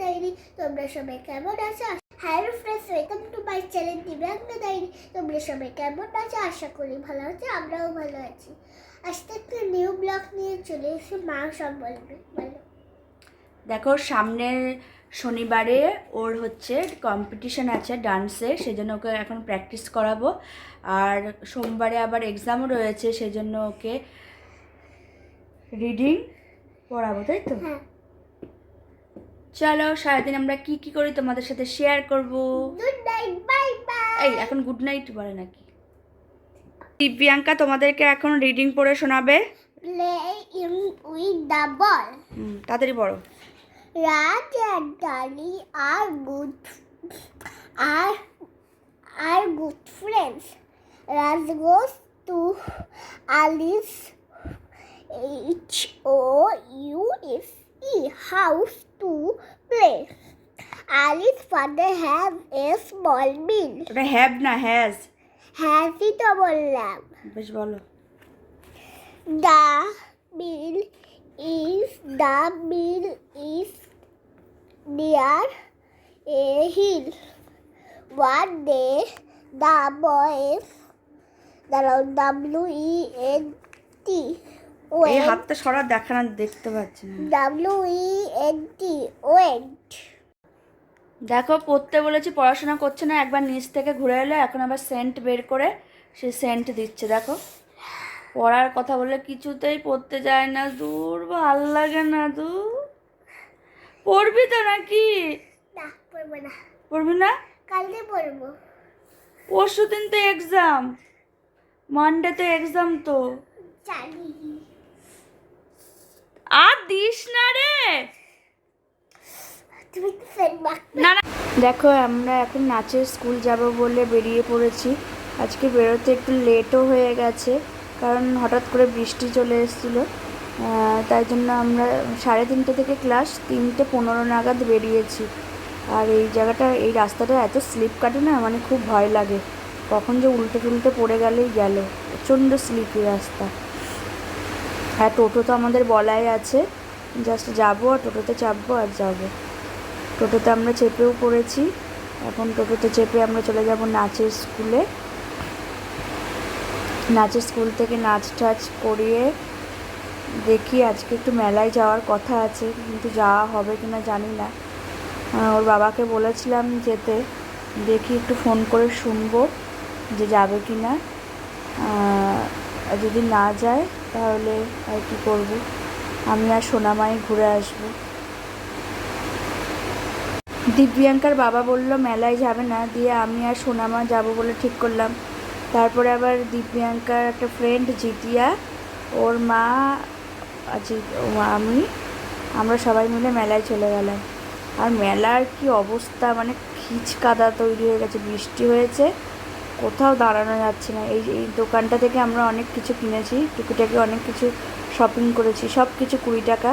Diary তোমরা সবাই কেমন চ্যানেল তোমরা সবাই কেমন আশা করি ভালো আমরাও ভালো আছি। নিউ নিয়ে চলে এসে দেখো, সামনের শনিবারে ওর হচ্ছে কম্পিটিশন আছে ডান্সের সেজন্য ওকে এখন প্র্যাকটিস করাবো। আর সোমবারে আবার এক্সামও রয়েছে, সেজন্য ওকে রিডিং পড়াবো তাই তো? হ্যাঁ। চলো সারাদিন আমরা কি কি করি তোমাদের সাথে শেয়ার করব। গুড নাইট বাই বাই এই এখন গুড নাইট বলে নাকি? দিব্যাঙ্কা তোমাদেরকে এখন রিডিং পড়ে শোনাবে। তাড়াতাড়ি বড় Raj and Dali are good are are good friends. Raj goes to Alice H O U S E house to play. Alice's father has a small mill. ওটা হ্যাভ না হ্যাজ Has it a বললাম বেশ বলো The mill is the mill is near a hill. One day, the boys, the W E N T, এই হাতটা সরা দেখা না দেখতে পাচ্ছি না। W E N T went. দেখো পড়তে বলেছি পড়াশোনা করছে না একবার নিচ থেকে ঘুরে এলো এখন আবার সেন্ট বের করে সে সেন্ট দিচ্ছে দেখো। পড়ার কথা বলে কিছুতেই পড়তে যায় না দূর ভালো লাগে না দূর। পড়বি তো নাকি? না পড়ব না। পড়বি না? কালকে পড়ব। পরশু দিন তো এক্সাম মানডেতে এক্সাম তো। জানি। আর দিস না রে। দেখো আমরা এখন নাচের স্কুল যাব বলে বেরিয়ে পড়েছি। আজকে বেরোতে একটু লেটও হয়ে গেছে কারণ হঠাৎ করে বৃষ্টি চলে এসেছিল। তাই জন্য আমরা সাড়ে তিনটে থেকে ক্লাস তিনটে পনেরো নাগাদ বেরিয়েছি। আর এই জায়গাটা এই রাস্তাটা এত স্লিপ কাটে না মানে খুব ভয় লাগে। কখন যে উল্টে টুলটে পড়ে গেলেই গেল। প্রচণ্ড স্লিপি রাস্তা। আর টোটো তো আমাদের বলাই আছে। জাস্ট যাব আর টোটোতে চাপবো আর যাব। টোটোতে আমরা চেপেও পড়েছি। এখন টোটোতে চেপে আমরা চলে যাব নাচের স্কুলে। নাচের স্কুল থেকে নাচ টাচ করিয়ে দেখি, আজকে একটু মেলায় যাওয়ার কথা আছে, কিন্তু যাওয়া হবে কি না জানি না। ওর বাবাকে বলেছিলাম যেতে, দেখি একটু ফোন করে শুনব যে যাবে কি না যদি না যায় তাহলে আর কি করব? আমি আর সোনামাই ঘুরে আসব। দিব্যাঙ্কার বাবা বলল, মেলায় যাবে না। দিয়ে আমি আর সোনামা যাব বলে ঠিক করলাম। তারপরে আবার দিব্যাঙ্কার একটা ফ্রেন্ড জিতিয়া, ওর মা আমি, আমরা সবাই মিলে মেলায় চলে গেলাম। আর মেলার কি অবস্থা? মানে খিচ কাদা তৈরি হয়ে গেছে, বৃষ্টি হয়েছে। কোথাও দাঁড়ানো যাচ্ছে না। এই এই দোকানটা থেকে আমরা অনেক কিছু কিনেছি, টুকিটাকি অনেক কিছু শপিং করেছি সব কিছু কুড়ি টাকা।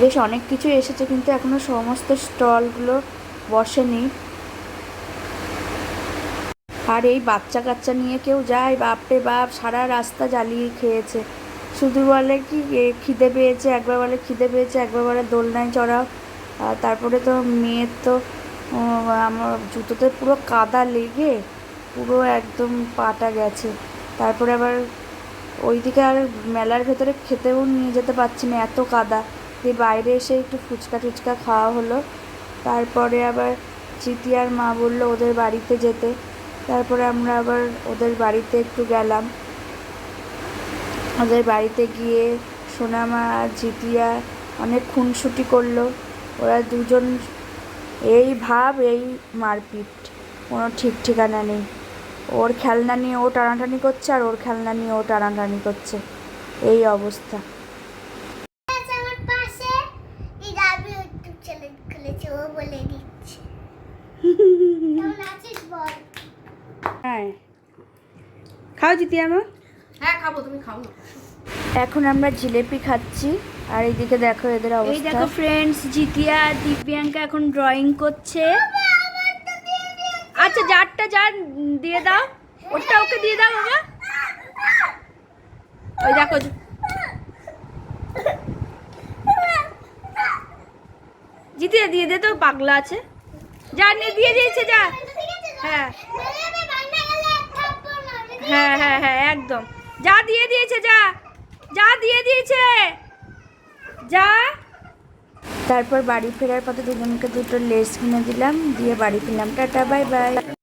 বেশ অনেক কিছু এসেছে কিন্তু এখনও সমস্ত স্টলগুলো বসেনি। আর এই বাচ্চা কাচ্চা নিয়ে কেউ যায়, বাপরে বাপ, সারা রাস্তা জ্বালিয়ে খেয়েছে। শুধু বলে কি খিদে পেয়েছে, একবার বলে খিদে পেয়েছে, একবার বলে দোলনায় চড়াও। তারপরে তো মেয়ের তো আমার জুতোতে পুরো কাদা লেগে পুরো একদম পাটা গেছে। তারপরে আবার ওইদিকে আর মেলার ভেতরে খেতেও নিয়ে যেতে পারছি না, এত কাদা। দিয়ে বাইরে এসে একটু ফুচকা টুচকা খাওয়া হলো। তারপরে আবার চিতিয়ার মা বলল ওদের বাড়িতে যেতে। তারপরে আমরা আবার ওদের বাড়িতে একটু গেলাম। ওদের বাড়িতে গিয়ে সোনামা আর জিতিয়া অনেক খুনসুটি করল। ওরা দুজন এই ভাব এই মারপিট। কোনো ঠিক ঠিকানা নেই। ওর খেলনা নিয়ে ও টানাটানি করছে আর ওর খেলনা নিয়ে ও টানাটানি করছে। এই অবস্থা। আছে আমার পাশে এই রাবি ইউটিউব চ্যানেল খুলেছে ও বলে দিচ্ছে। কেমন আছিস বল? হ্যাঁ। খাও জিতিয়া মা হ্যাঁ খাব তুমি খাও না। এখন আমরা জিলেপি খাচ্ছি। আর এইদিকে দেখো এদের অবস্থা। এই দেখো ফ্রেন্ডস জিতিয়া আর দিব্যাঙ্কা এখন ড্রয়িং করছে। আচ্ছা যারটা যার দিয়ে দাও। ওটা ওকে দিয়ে দাও বাবা। ওই দেখো জিতে দিয়ে দে তো পাগলা আছে। যা নিয়ে দিয়ে দিয়েছে যা। হ্যাঁ। হ্যাঁ হ্যাঁ হ্যাঁ একদম। যা দিয়ে দিয়েছে যা। যা দিয়ে দিয়েছে। যা। তারপর বাড়ি ফেরার পথে দুজনকে দুটো লেস কিনে দিলাম, দিয়ে বাড়ি ফিরলাম। Tata, bye bye.